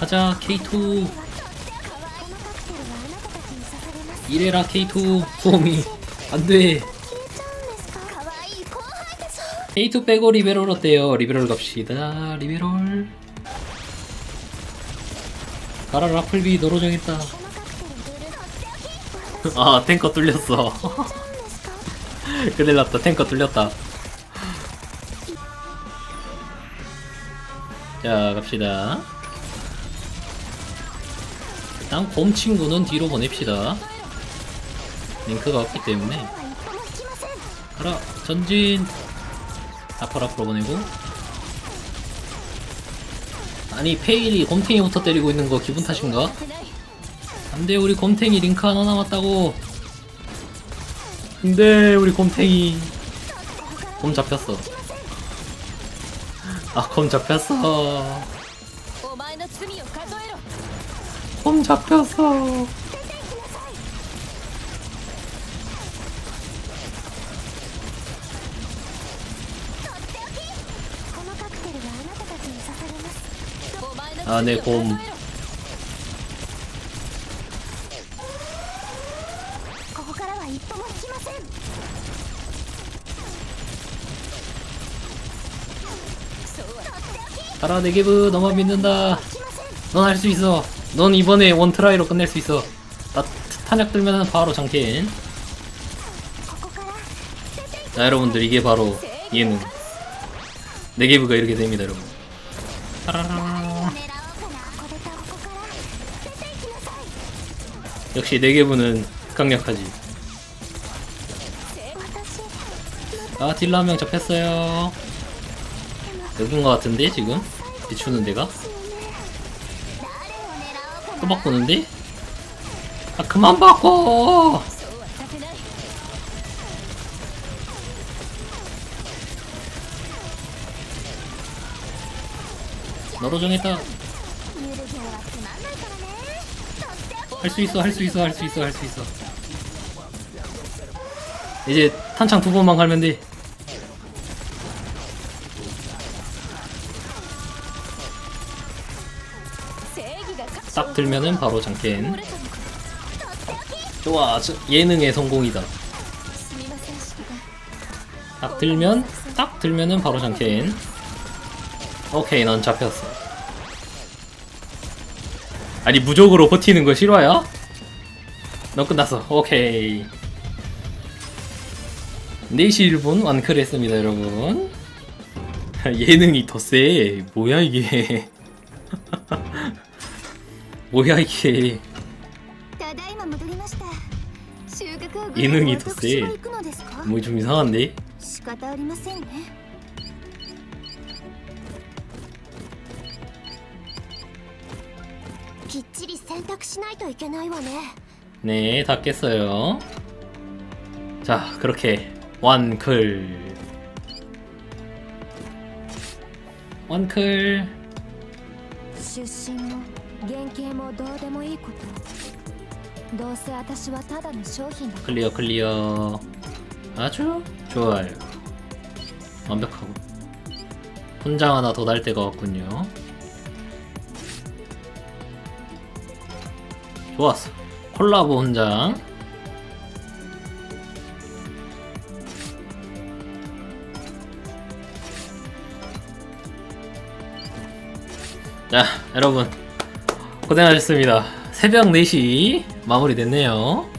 가자 K2 이래라 K2 소음이. 안돼. K2 빼고 리베롤 어때요? 리베롤 갑시다 리베롤. 가라 라플비 너로 정했다. 아 탱커 뚫렸어. 큰일 났다 탱커 뚫렸다. 자 갑시다 일단 곰 친구는 뒤로 보냅시다. 링크가 없기 때문에. 가라 전진. 앞으로 앞으로 보내고. 아니 페일이 곰탱이부터 때리고 있는 거 기분 탓인가? 안돼 우리 곰탱이 링크 하나 남았다고. 안돼 우리 곰탱이. 곰 잡혔어. 아곰 잡혔어 안 잡혔어. 아, 네, 곰. 살아내기부 너만 믿는다. 넌 할 수 있어. 넌 이번에 원트라이로 끝낼 수 있어. 나 탄약 들면 바로 장캔 자 여러분들 이게 바로 예능. 네개부가 이렇게 됩니다 여러분. 역시 네개부는 강력하지. 아 딜러 한 명 잡혔어요. 누군 것 같은데 지금? 비추는 데가? 바꾸는데? 아 그만 바꿔! 너로 정했다 할 수 있어 할 수 있어 할 수 있어 할 수 있어 이제 탄창 두 번만 갈면 돼 딱 들면은 바로 장캔 좋아 저 예능의 성공이다. 딱 들면 딱 들면은 바로 장캔 오케이 넌 잡혔어. 아니 무적으로 버티는 거 싫어요? 너 끝났어. 오케이. 4시 1분 완클 했습니다 여러분. 예능이 더 세. 뭐야 이게? 뭐야 이게 예능이 더 세. 뭐 좀 이상한데? 네, 다 깼어요. 자, 그렇게 완클. 완클. 出身も原型もどうでもいいことどうせ私はただの商品だ 클리어, 클리어. 아주 좋아요. 완벽하고. 훈장 하나 더 달 때가 왔군요. 좋았어. 콜라보 훈장. 자, 여러분. 고생하셨습니다. 새벽 4시 마무리됐네요.